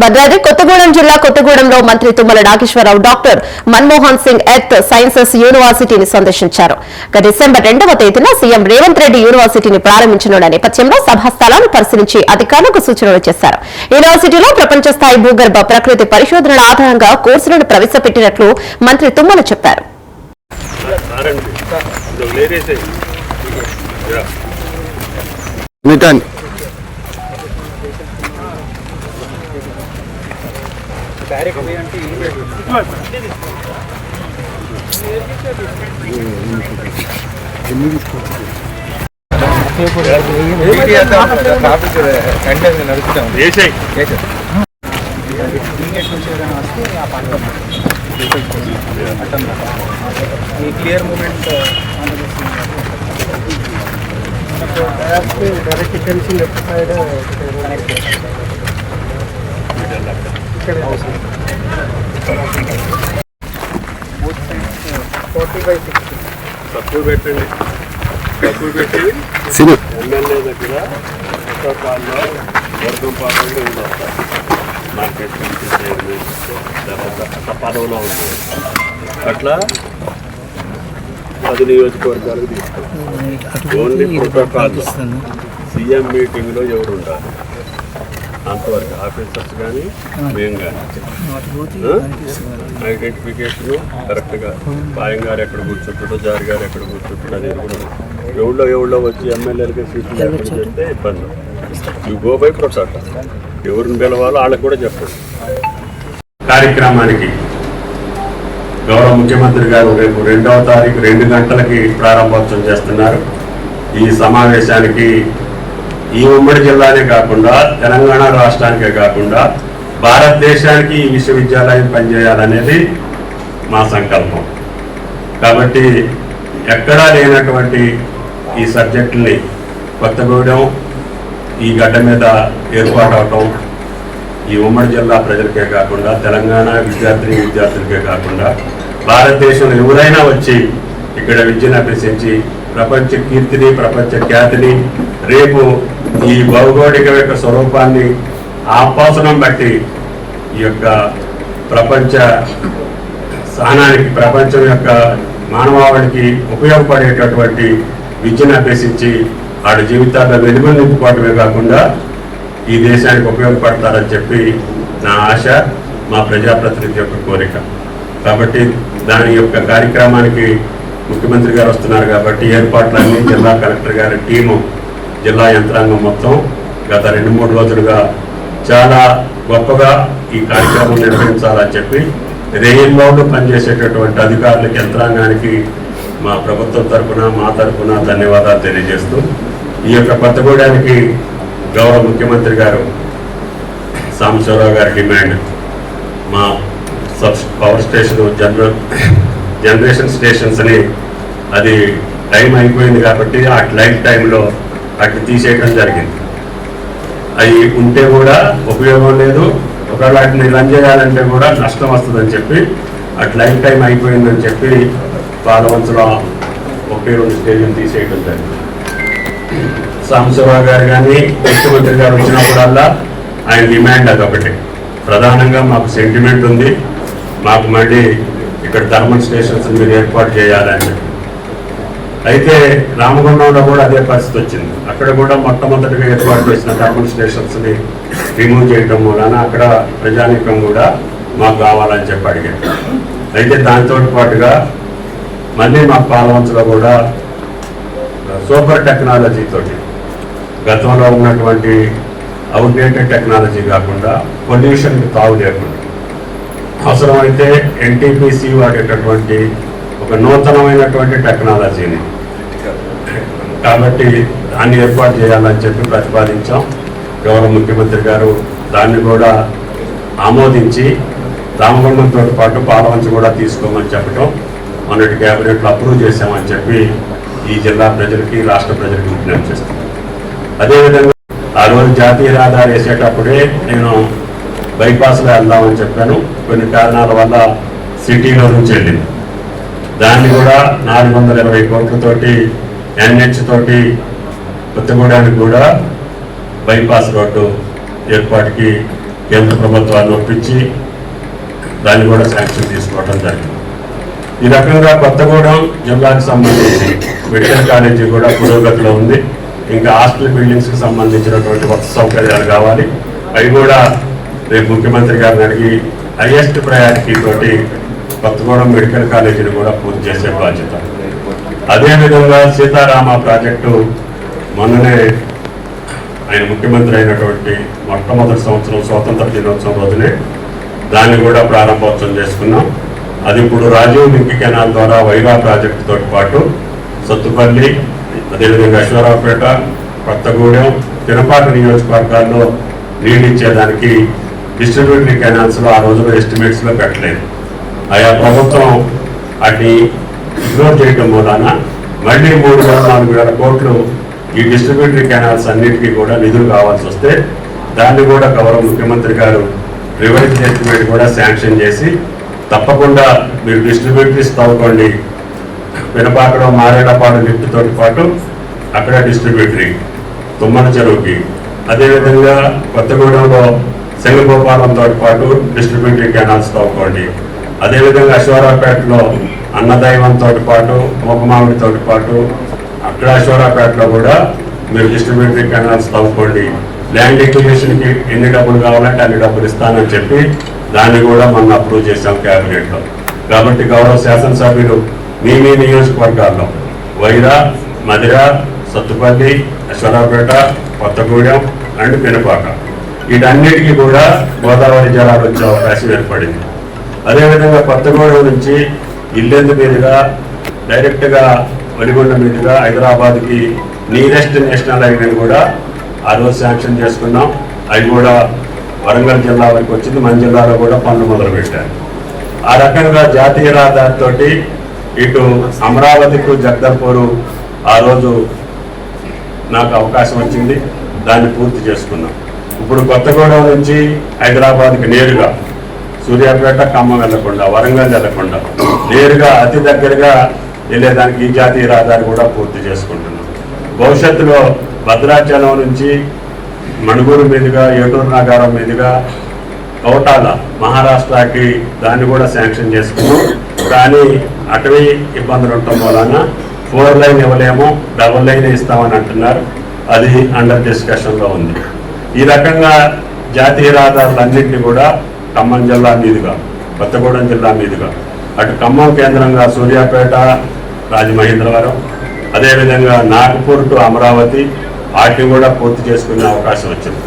భద్రాద్రి కొత్తగూడెం జిల్లా కొత్తగూడెంలో మంత్రి Tummala Nageswara Rao doctor Manmohan Singh earth sciences యూనివర్సిటీని సందర్శించారు. గత డిసెంబర్ రెండవ తేదీన సీఎం రేవంత్ రెడ్డి యూనివర్సిటీని ప్రారంభించనున్న నేపథ్యంలో సభా పరిశీలించి అధికారులకు సూచనలు చేశారు. యూనివర్సిటీలో ప్రపంచ స్థాయి భూగర్భ ప్రకృతి పరిశోధనల ఆధారంగా కోర్సులను ప్రవేశపెట్టినట్లు మంత్రి తుమ్మల చెప్పారు. రండి ఇది లేరేసేయి క్లియర్ మూమెంట్ డైరెక్ట్ ఇక్కడ left side forty by sixty తక్కువ పెట్టండి. తక్కువ పెట్టి ఎమ్మెల్యే దగ్గర ఒక్కొక్కలో వర్గం పాదంలో ఉండొస్తారు మార్కెట్ పదవిలో ఉంది. అట్లా పది నియోజకవర్గాలకు తీసుకోండి ఓన్లీ ప్రోటోకాల్ సీఎం మీటింగ్లో ఎవరు ఉండాలి? అంతవరకు ఆఫీసర్స్ కానీ మేము కానీ ఐడెంటిఫికేషన్ కరెక్ట్గా పాయం గారు ఎక్కడ కూర్చుంటాడో జారి గారు ఎక్కడ కూర్చుంటాడో అనేది కూడా ఎవళ్ళో ఎవళ్ళో వచ్చి ఎమ్మెల్యేలకి సీట్లు లేకుండా చెప్తే ఇబ్బంది. యూ గో బై ప్రోటోకాల్ ఎవరిని పిలవాలో వాళ్ళకి కూడా చెప్పండి కార్యక్రమానికి గౌరవ ముఖ్యమంత్రి గారు రేపు రెండవ తారీఖు రెండు గంటలకి ప్రారంభోత్సవం చేస్తున్నారు. ఈ సమావేశానికి ఈ ఉమ్మడి జిల్లానే కాకుండా తెలంగాణ రాష్ట్రానికే కాకుండా భారతదేశానికి ఈ విశ్వవిద్యాలయం పనిచేయాలనేది మా సంకల్పం. కాబట్టి ఎక్కడా లేనటువంటి ఈ సబ్జెక్టుని కొత్తగూడెం ఈ గడ్డ మీద ఏర్పాటు అవటం ఈ ఉమ్మడి జిల్లా ప్రజలకే కాకుండా తెలంగాణ విద్యార్థిని విద్యార్థులకే కాకుండా భారతదేశంలో ఎవరైనా వచ్చి ఇక్కడ విద్యను అభ్యసించి ప్రపంచ కీర్తిని ప్రపంచ ఖ్యాతిని రేపు ఈ భౌగోళిక యొక్క స్వరూపాన్ని ఆపాసనం బట్టి ఈ యొక్క ప్రపంచ స్థానానికి ప్రపంచం యొక్క మానవాళికి ఉపయోగపడేటటువంటి విద్యను అభ్యసించి ఆడ జీవితాల్లో వెలుగులు నింపుకోవటమే కాకుండా ఈ దేశానికి ఉపయోగపడతారని చెప్పి నా ఆశ మా ప్రజాప్రతినిధి యొక్క కోరిక. కాబట్టి దాని యొక్క కార్యక్రమానికి ముఖ్యమంత్రి గారు వస్తున్నారు కాబట్టి ఏర్పాట్లన్నీ జిల్లా కలెక్టర్ గారి టీము జిల్లా యంత్రాంగం మొత్తం గత రెండు మూడు రోజులుగా చాలా గొప్పగా ఈ కార్యక్రమం నిర్వహించాలని చెప్పి రేయిన్బౌండ్ పనిచేసేటటువంటి అధికారులకి యంత్రాంగానికి మా ప్రభుత్వం తరపున మా తరపున ధన్యవాదాలు తెలియజేస్తూ ఈ యొక్క కొత్తగూడానికి గౌరవ ముఖ్యమంత్రి గారు సాంబశివరావు గారి డిమాండ్ మా sub power station general generation stations అని అది టైం అయిపోయింది కాబట్టి ఆ లైఫ్ టైంలో అటు తీసేయడం జరిగింది. అవి ఉంటే కూడా ఉపయోగం లేదు ఒకవేళ వాటిని రన్ చేయాలంటే కూడా నష్టం వస్తుందని చెప్పి అటు లైఫ్ టైం అయిపోయిందని చెప్పి పాలవంచలో ఒకే రెండు స్టేజ్ని తీసేయడం జరిగింది. సాంబశివరావు గారు కానీ ముఖ్యమంత్రి గారు వచ్చినప్పుడల్లా ఆయన డిమాండ్ అదొకటి. ప్రధానంగా మాకు సెంటిమెంట్ ఉంది మాకు మళ్ళీ ఇక్కడ థర్మల్ స్టేషన్స్ మీరు ఏర్పాటు చేయాలని అయితే రామగుండంలో కూడా అదే పరిస్థితి వచ్చింది. అక్కడ కూడా మొట్టమొదటిగా ఏర్పాటు చేసిన థర్మల్ స్టేషన్స్ని రిమూవ్ చేయడం వలన అక్కడ ప్రజానీకం కూడా మాకు కావాలని చెప్పి అడిగారు. అయితే దాంతో పాటుగా మళ్ళీ మా పాలవంచలో కూడా సూపర్ టెక్నాలజీతో గతంలో ఉన్నటువంటి అవుట్డేటెడ్ టెక్నాలజీ కాకుండా పొల్యూషన్కి తావు లేకుండా అవసరమైతే ఎన్టీపీసీ వాడేటటువంటి ఒక నూతనమైనటువంటి టెక్నాలజీని. కాబట్టి దాన్ని ఏర్పాటు చేయాలని చెప్పి ప్రతిపాదించాం. గౌరవ ముఖ్యమంత్రి గారు దాన్ని కూడా ఆమోదించి రామగుండంతో పాటు పాలవంచ కూడా తీసుకోమని చెప్పడం మొన్నటి క్యాబినెట్లో అప్రూవ్ చేశామని చెప్పి ఈ జిల్లా ప్రజలకి రాష్ట్ర ప్రజలకి విజ్ఞప్తి చేస్తాం. అదేవిధంగా ఆ రోజు జాతీయ రహదారి వేసేటప్పుడే నేను బైపాస్లో వెళ్దామని చెప్పాను. కొన్ని కారణాల వల్ల సిటీలో నుంచి వెళ్ళింది. దాన్ని కూడా నాలుగు వందల ఇరవై కోట్లతోటి ఎన్హెచ్ తోటి కొత్తగూడానికి కూడా బైపాస్ రోడ్డు ఏర్పాటుకి కేంద్ర ప్రభుత్వాన్ని ఒప్పించి దాన్ని కూడా శాంక్షన్ తీసుకోవడం జరిగింది. ఈ రకంగా కొత్తగూడెం జిల్లాకు సంబంధించి మెడికల్ కాలేజీ కూడా పురోగతిలో ఉంది. ఇంకా హాస్టల్ బిల్డింగ్స్కి సంబంధించినటువంటి కొత్త సౌకర్యాలు కావాలి. అవి కూడా రేపు ముఖ్యమంత్రి గారిని అడిగి హైయెస్ట్ ప్రయారిటీ తోటి కొత్తగూడెం మెడికల్ కాలేజీని కూడా పూర్తి చేసే బాధ్యత. అదేవిధంగా సీతారామ ప్రాజెక్టు మొన్ననే ఆయన ముఖ్యమంత్రి అయినటువంటి మొట్టమొదటి సంవత్సరం స్వాతంత్ర దినోత్సవం రోజునే దాన్ని కూడా ప్రారంభోత్సవం చేసుకున్నాం. అది ఇప్పుడు రాజీవ్ లింక్ కెనాల్ ద్వారా వైరా ప్రాజెక్టుతో పాటు సత్తుపల్లి అదేవిధంగా అశ్వరావుపేట కొత్తగూడెం తినపాటి నియోజకవర్గాల్లో నీళ్ళు ఇచ్చేదానికి డిస్ట్రిబ్యూటరీ కెనాల్స్లో ఆ రోజులో ఎస్టిమేట్స్లో పెట్టలేదు. ఆయా ప్రభుత్వం వాటిని ఇగ్నోర్ చేయడం మూలాన మళ్ళీ మూడు వేల నాలుగు వేల కోట్లు ఈ డిస్ట్రిబ్యూటరీ కెనాల్స్ అన్నిటికీ కూడా నిధులు కావాల్సి వస్తే దాన్ని కూడా గౌరవ ముఖ్యమంత్రి గారు రివైజ్ ఎస్టిమేట్ కూడా శాంక్షన్ చేసి తప్పకుండా మీరు డిస్ట్రిబ్యూటరీస్ తవ్వుకోండి వినపాకలో మారేడపాడు లిఫ్ట్ పాటు అక్కడ డిస్ట్రిబ్యూటరీ తుమ్మన చెరువుకి. అదేవిధంగా కొత్తగూడెంలో శంగగోపాలం పాటు డిస్ట్రిబ్యూటరీ కెనాల్స్ ఒకటి. అదేవిధంగా అశ్వరావుపేటలో అన్నదైవంతో పాటు మూకమామిడి పాటు అక్కడ అశ్వరావుపేటలో కూడా మీరు డిస్ట్రిబ్యూటరీ కెనాల్స్ తవ్వుకోండి ల్యాండ్ ఎక్విజిషన్కి ఎన్ని డబ్బులు కావాలంటే అన్ని డబ్బులు ఇస్తానని చెప్పి దాన్ని కూడా మనం అప్రూవ్ చేశాం క్యాబినెట్లో. కాబట్టి గౌరవ శాసనసభ్యులు మీ మీ నియోజకవర్గాల్లో వైరా మధిర సత్తుపల్లి అశ్వరావుపేట కొత్తగూడెం అండ్ పెనుపాక. వీటన్నిటికీ కూడా గోదావరి జలాలు వచ్చే అవకాశం ఏర్పడింది. అదేవిధంగా కొత్తగూడెం నుంచి ఇల్లెందు మీదుగా డైరెక్ట్గా వలిగొండ మీదుగా హైదరాబాద్కి నియరెస్ట్ నేషనల్ హైవేని కూడా ఆ రోజు శాంక్షన్ చేసుకున్నాం. అవి కూడా వరంగల్ జిల్లా వరకు వచ్చింది. మన జిల్లాలో కూడా పనులు మొదలు పెట్టారు ఆ రకంగా జాతీయ రహదారితోటి ఇటు అమరావతికు జగదల్పూరు ఆ రోజు నాకు అవకాశం వచ్చింది. దాన్ని పూర్తి చేసుకున్నాం. ఇప్పుడు కొత్తగూడెం నుంచి హైదరాబాద్కి నేరుగా సూర్యాపేట ఖమ్మం వెళ్ళకుండా వరంగల్ వెళ్ళకుండా నేరుగా అతి దగ్గరగా వెళ్ళేదానికి ఈ జాతీయ రహదారి కూడా పూర్తి చేసుకుంటున్నాం. భవిష్యత్తులో భద్రాచలం నుంచి మణుగూరు మీదుగా ఏటూరు నగరం మీదుగా కౌటాల మహారాష్ట్రకి దాన్ని కూడా శాంక్షన్ చేసుకున్నాం. కానీ అటవీ ఇబ్బందులు ఉండటం వలన ఫోర్ లైన్ ఇవ్వలేము డబుల్ లైన్ ఇస్తామని అంటున్నారు. అది అండర్ డిస్కషన్లో ఉంది. ఈ రకంగా జాతీయ రహదారులన్నింటినీ కూడా ఖమ్మం జిల్లా మీదుగా కొత్తగూడెం జిల్లా మీదుగా. అటు ఖమ్మం కేంద్రంగా సూర్యాపేట రాజమహేంద్రవరం అదేవిధంగా నాగపూర్ టు అమరావతి వాటిని కూడా పూర్తి చేసుకునే అవకాశం వచ్చింది.